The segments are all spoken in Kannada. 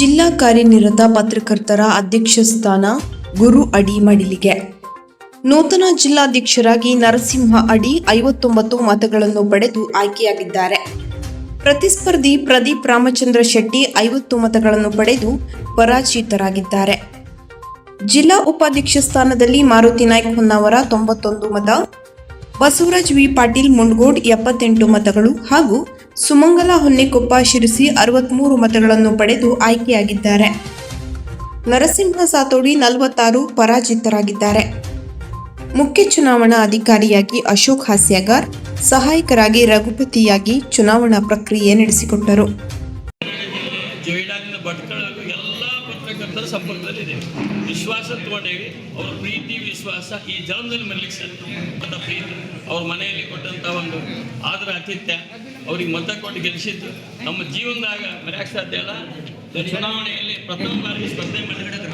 ಜಿಲ್ಲಾ ಕಾರ್ಯನಿರತ ಪತ್ರಕರ್ತರ ಅಧ್ಯಕ್ಷ ಸ್ಥಾನ ಗುರು ಅಡಿ ಮಡಿಲಿಗೆ. ನೂತನ ಜಿಲ್ಲಾಧ್ಯಕ್ಷರಾಗಿ ನರಸಿಂಹ ಅಡಿ ಐವತ್ತೊಂಬತ್ತು ಮತಗಳನ್ನು ಪಡೆದು ಆಯ್ಕೆಯಾಗಿದ್ದಾರೆ. ಪ್ರತಿಸ್ಪರ್ಧಿ ಪ್ರದೀಪ್ ರಾಮಚಂದ್ರ ಶೆಟ್ಟಿ ಐವತ್ತು ಮತಗಳನ್ನು ಪಡೆದು ಪರಾಜಿತರಾಗಿದ್ದಾರೆ. ಜಿಲ್ಲಾ ಉಪಾಧ್ಯಕ್ಷ ಸ್ಥಾನದಲ್ಲಿ ಮಾರುತಿ ನಾಯ್ಕ ಹೊನ್ನಾವರ ತೊಂಬತ್ತೊಂದು ಮತ, ಬಸವರಾಜ್ ವಿ ಪಾಟೀಲ್ ಮುಂಡ್ಗೋಡ್ ಎಪ್ಪತ್ತೆಂಟು ಮತಗಳು ಹಾಗೂ ಸುಮಂಗಲ ಹೊನ್ನೆಕೊಪ್ಪ ಶಿರಸಿ ಅರವತ್ಮೂರು ಮತಗಳನ್ನು ಪಡೆದು ಆಯ್ಕೆಯಾಗಿದ್ದಾರೆ. ನರಸಿಂಹ ಸಾತೋಡಿ ನಲವತ್ತಾರು ಪರಾಜಿತರಾಗಿದ್ದಾರೆ. ಮುಖ್ಯ ಚುನಾವಣಾ ಅಧಿಕಾರಿಯಾಗಿ ಅಶೋಕ್ ಹಾಸ್ಯಾಗಾರ್, ಸಹಾಯಕರಾಗಿ ರಘುಪತಿಯಾಗಿ ಚುನಾವಣಾ ಪ್ರಕ್ರಿಯೆ ನಡೆಸಿಕೊಟ್ಟರು ವಿಶ್ವಾಸ ತಗೊಂಡೇವಿ ಅವ್ರ ಪ್ರೀತಿ, ವಿಶ್ವಾಸ ಈ ಜನದಲ್ಲಿ ಮರಲಿಕ್ಕೆ ಪ್ರೀತಿ ಅವ್ರ ಮನೆಯಲ್ಲಿ ಕೊಟ್ಟಂತ ಒಂದು ಆದರ, ಆತಿಥ್ಯ ಅವ್ರಿಗೆ ಮತ ಕೊಟ್ಟು ಗೆಲ್ಲಿಸಿದ್ದು ನಮ್ಮ ಜೀವನದಾಗ ಮರೆಯಕ್ಕೆ ಸಾಧ್ಯ ಅಲ್ಲ ಚುನಾವಣೆಯಲ್ಲಿ ಪ್ರಥಮ ಬಾರಿಗೆ ಸ್ಪರ್ಧೆ ಮಾಡಿದ್ರು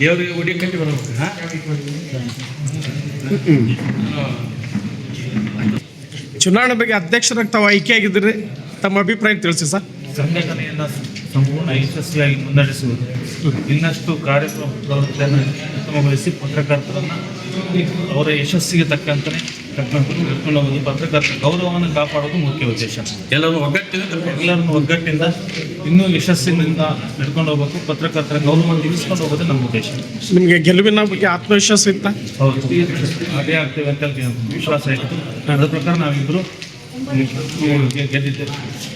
ದೇವರಿಗೆ ಉಡಿ ಕಟ್ಟಿ ಬರ್ಬೇಕು ಹಾ? ಚುನಾವಣೆ ಬಗ್ಗೆ ಅಧ್ಯಕ್ಷರಾಗಿ ತಾವು ಆಯ್ಕೆಯಾಗಿದ್ದರೆ ತಮ್ಮ ಅಭಿಪ್ರಾಯ ತಿಳಿಸಿ ಸರ್? ಸಂಘಟನೆಯನ್ನು ಸಂಪೂರ್ಣ ಯಶಸ್ವಿಯಾಗಿ ಮುನ್ನಡೆಸುವುದು. ಇನ್ನಷ್ಟು ಕಾರ್ಯಕ್ರಮ ಪ್ರವೃತ್ತಿಯನ್ನು ಉತ್ತಮಗೊಳಿಸಿ ಪತ್ರಕರ್ತರನ್ನು ಅವರ ಯಶಸ್ಸಿಗೆ ತಕ್ಕಂತೆ ಕರ್ಕೊಂಡು ಹೋಗೋದು ಪತ್ರಕರ್ತರ ಗೌರವವನ್ನು ಕಾಪಾಡೋದು ಮುಖ್ಯ ಉದ್ದೇಶ. ಎಲ್ಲರೂ ಒಗ್ಗಟ್ಟಿನ ಕರ್ಕೊಂಡು ಎಲ್ಲರನ್ನು ಒಗ್ಗಟ್ಟಿಂದ ಇನ್ನೂ ಯಶಸ್ಸಿನಿಂದ ನಡ್ಕೊಂಡು ಹೋಗ್ಬೇಕು ಪತ್ರಕರ್ತರ ಗೌರವವನ್ನು ತಿಳಿಸ್ಕೊಂಡು ಹೋಗೋದು ನಮ್ಮ ಉದ್ದೇಶ. ನಿಮಗೆ ಗೆಲುವಿನ ಬಗ್ಗೆ ಆತ್ಮವಿಶ್ವಾಸ ಇತ್ತ? ಹೌದು. ಅದೇ ಆಗ್ತೇವೆ ಅಂತ ವಿಶ್ವಾಸ ಇತ್ತು. ಅದರ ಪ್ರಕಾರ ನಾವಿಬ್ಬರು ಗೆದ್ದಿದ್ದೇವೆ.